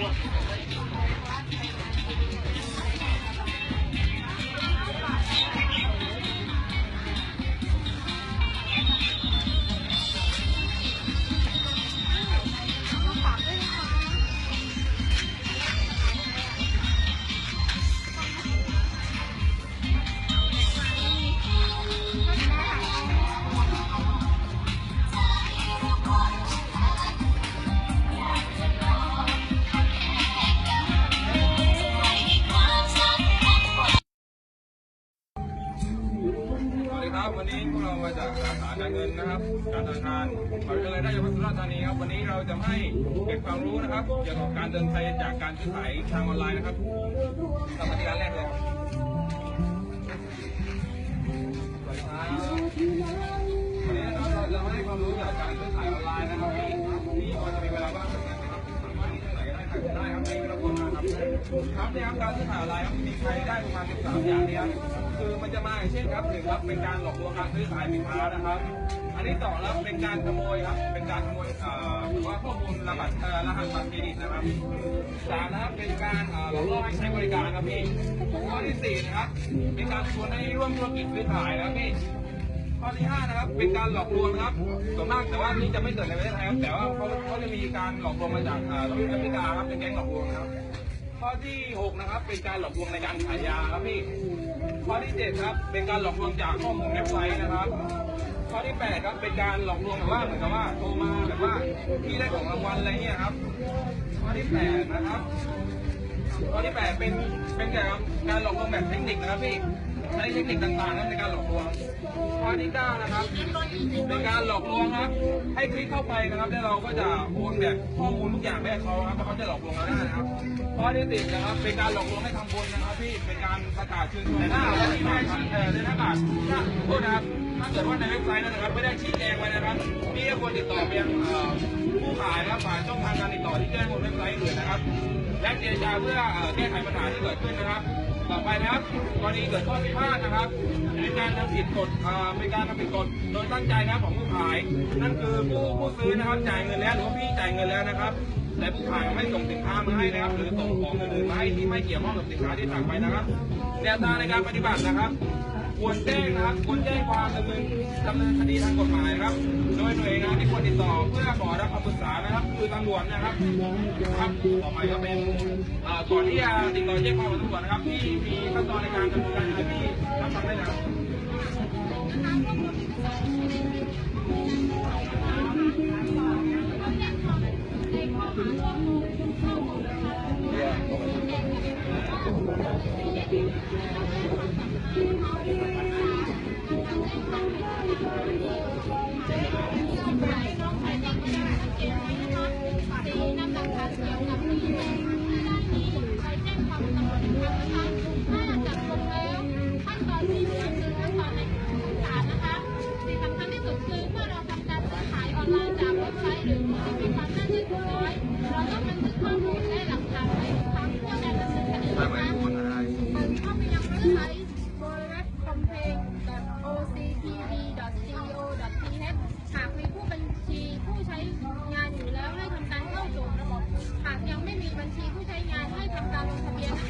私は何を言うんですか? วันนี้พวกเรามาจากสาขาการเงินนะครับการธนาคารมหาวิทยาลัยราชภัฏสุราษฎร์ธานีครับวันนี้เราจะให้เก็บความรู้นะครับเกี่ยวกับการเดินไทยจากการซื้อขายทางออนไลน์นะครับสมาธิการแรกเลยครับสวัสดีครับวันนี้นะครับเราจะให้ความรู้เกี่ยวกับการซื้อขายออนไลน์นะครับที่ที่พอจะมีเวลาว่างสักนิดนะครับสามารถที่จะไหนก็ได้ใครก็ได้ครับไม่รบกวนมากครับครับเนี่ยครับการซื้อขายออนไลน์ครับมีใครได้ประมาณ13อย่างนี้ครับ คือมันจะมาอย่างเช่นครับหนึ่งครับเป็นการหลอกลวงการซื้อขายสินค้านะครับ อันที่สองครับเป็นการขโมยครับ เป็นการขโมยเอ่อหรือว่าข้อมูลรหัสเอ่อรหัสบัตรเครดิตนะครับสามนะครับเป็นการเอ่อหลอกล่อให้ใช้บริการครับพี่ข้อที่สี่นะครับเป็นการชวนให้ร่วมธุรกิจซื้อขายนะครับพี่ข้อที่ห้านะครับเป็นการหลอกลวงครับส่วนมากแต่ว่านี่จะไม่เกิดในประเทศไทยครับแต่ว่าเขาเขาจะมีการหลอกลวงมาจากเอ่อแอฟริกาครับเป็นแก๊งหลอกลวงนะครับ ข้อที่หกนะครับเป็นการหลอกลวงในการขายยาครับพี่ ข้อที่เจ็ดครับ เป็นการหลอกลวงจากข้อมูลเว็บไซต์นะครับ ข้อที่แปดครับ เป็นการหลอกลวงแบบว่าเหมือนกับว่าโทรมาแบบว่าพี่ได้ของรางวัลอะไรเงี้ยครับ ข้อที่แปดนะครับ ข้อที่แปดเป็นเป็นการการหลอกลวงแบบเทคนิคนะครับพี่ ใช้เทคนิคต่างๆนะครับในการหลอกลวงข้อที่เก้านะครับเป็นการหลอกลวงครับ ให้คลิกเข้าไปนะครับ แล้วเราก็จะโอนแบบข้อมูลทุกอย่างไปให้เขาครับแล้วเขาจะหลอกลวงเราได้นะครับข้อที่สิบนะครับ เป็นการหลอกลวงให้ทำบุญนะครับพี่เป็นการประกาศเชิญชวนหน้าและที่ไม่ชัดเออในหน้ากากถ้าโทษนะครับถ้าเกิดว่าในเว็บไซต์นะครับไม่ได้ชี้แจงไว้นะครับพี่ควรติดต่อไปยังผู้ขายนะครับผ่านช่องทางการติดต่อที่แจ้งบนเว็บไซต์อื่นนะครับและเจรจาเพื่อแก้ไขปัญหาที่เกิดขึ้นนะครับ ต่อไปนะครับกรณีเกิดข้อพิพาทนะครับเป็นการทำผิดกฎเอ่อเป็นการทำผิดกฎโดยตั้งใจนะของผู้ขาย นั่นคือผู้ผู้ซื้อนะครับจ่ายเงินแล้วหรือว่าพี่จ่ายเงินแล้วนะครับแต่ผู้ขายไม่ส่งสินค้ามาให้นะครับ หรือส่งของอื่นๆมาให้ที่ไม่เกี่ยวข้องกับสินค้าที่สั่งไปนะครับแนวทางในการปฏิบัตินะครับควรแจ้งนะครับควรแจ้งความดำเนินดำเนินคดีทางกฎหมายครับ โดยหน่วยงานที่ควร ติดต่อเพื่อขอรับคำปรึกษานะครับ คือตำรวจนะครับครับต่อไปก็เป็นก่อนที่จะติดต่อแจ้งความกับตำรวจนะครับ ที่มีขั้นตอนในการดำเนินการอยู่ที่รับฟังได้นะครั .co.th หากมีผู้บัญชีผู้ใช้งานอยู่แล้วให้ทำการเข้าสู่ระบบ หากยังไม่มีบัญชีผู้ใช้งานให้ทำการลงทะเบียนนะคะ